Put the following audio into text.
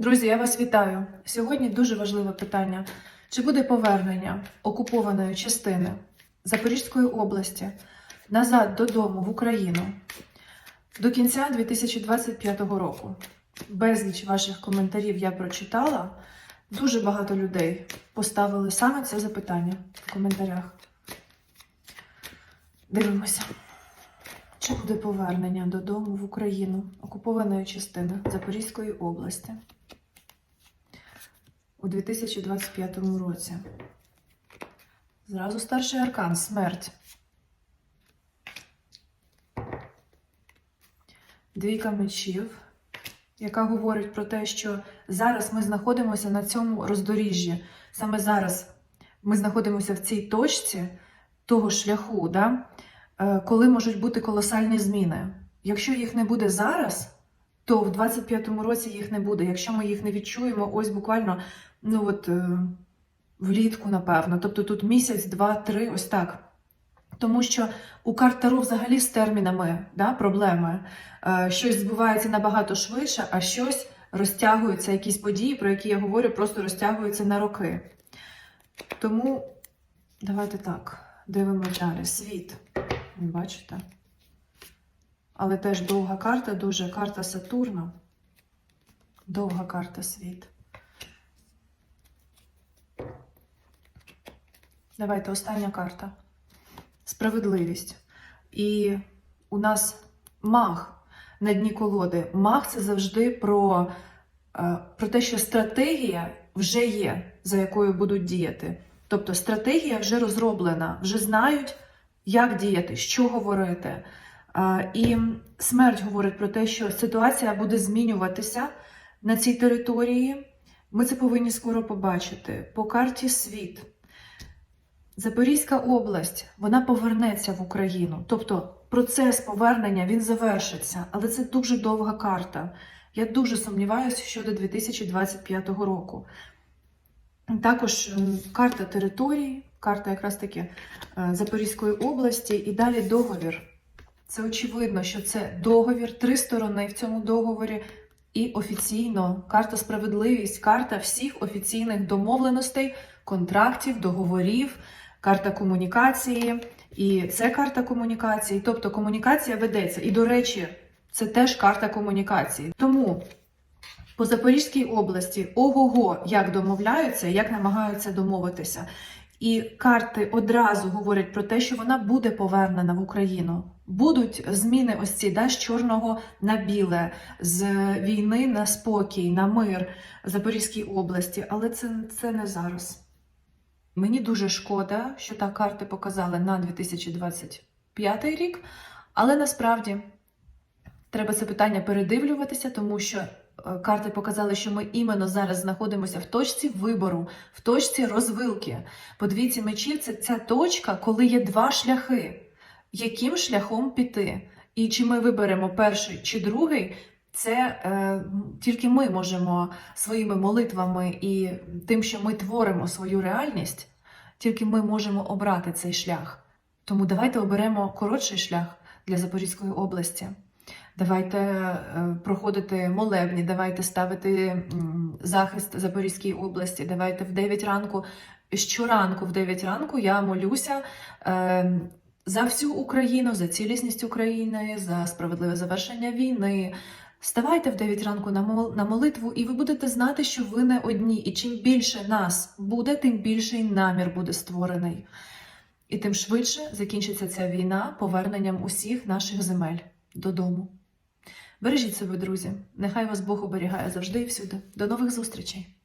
Друзі, я вас вітаю. Сьогодні дуже важливе питання: чи буде повернення окупованої частини Запорізької області назад додому в Україну до кінця 2025 року? Безліч ваших коментарів я прочитала. Дуже багато людей поставили саме це запитання в коментарях. Дивимося. Чи буде повернення додому в Україну окупованої частини Запорізької області у 2025 році? Зразу старший аркан смерть. Двійка мечів, яка говорить про те, що зараз ми знаходимося на цьому роздоріжжі. Саме зараз ми знаходимося в цій точці того шляху, да? е, коли можуть бути колосальні зміни. Якщо їх не буде зараз, то в 25-му році їх не буде. Якщо ми їх не відчуємо, ось буквально ну от, е, влітку, напевно. Тобто тут місяць, два, три, ось так. Тому що у карт Таро взагалі з термінами да, проблеми. Е, щось збувається набагато швидше, а щось розтягується, якісь події, про які я говорю, просто розтягуються на роки. Тому давайте так, дивимося далі. Світ. Бачите? Але теж довга карта, дуже карта Сатурна. Довга карта світ. Давайте остання карта. Справедливість. І у нас маг на дні колоди. Маг це завжди про, е, про те, що стратегія вже є, за якою будуть діяти. Тобто стратегія вже розроблена, вже знають, як діяти, що говорити. І смерть говорить про те, що ситуація буде змінюватися на цій території. Ми це повинні скоро побачити. По карті світ. Запорізька область вона повернеться в Україну. Тобто процес повернення він завершиться, але це дуже довга карта. Я дуже сумніваюся щодо 2025 року. Також карта території, карта якраз таки е, Запорізької області і далі договір. Це очевидно, що це договір, три сторони в цьому договорі, і офіційно карта справедливість, карта всіх офіційних домовленостей, контрактів, договорів, карта комунікації. І це карта комунікації. Тобто комунікація ведеться. І, до речі, це теж карта комунікації. Тому по Запорізькій області ого-го, як домовляються, як намагаються домовитися. І карти одразу говорять про те, що вона буде повернена в Україну. Будуть зміни ось ці да, з чорного на біле, з війни на спокій, на мир Запорізькій області, але це, це не зараз. Мені дуже шкода, що так карти показали на 2025 рік, але насправді треба це питання передивлюватися, тому що карти показали, що ми іменно зараз знаходимося в точці вибору, в точці розвилки. По двійці мечів це ця точка, коли є два шляхи, яким шляхом піти. І чи ми виберемо перший чи другий, це е, тільки ми можемо своїми молитвами і тим, що ми творимо свою реальність, тільки ми можемо обрати цей шлях. Тому давайте оберемо коротший шлях для Запорізької області. Давайте е, проходити молебні, давайте ставити захист Запорізькій області. Давайте в 9 ранку, щоранку в 9 ранку я молюся. Е, за всю Україну, за цілісність України, за справедливе завершення війни. Ставайте в 9 ранку на мол- на молитву, і ви будете знати, що ви не одні. І чим більше нас буде, тим більший намір буде створений. І тим швидше закінчиться ця війна поверненням усіх наших земель додому. Бережіть себе, друзі. Нехай вас Бог оберігає завжди і всюди. До нових зустрічей!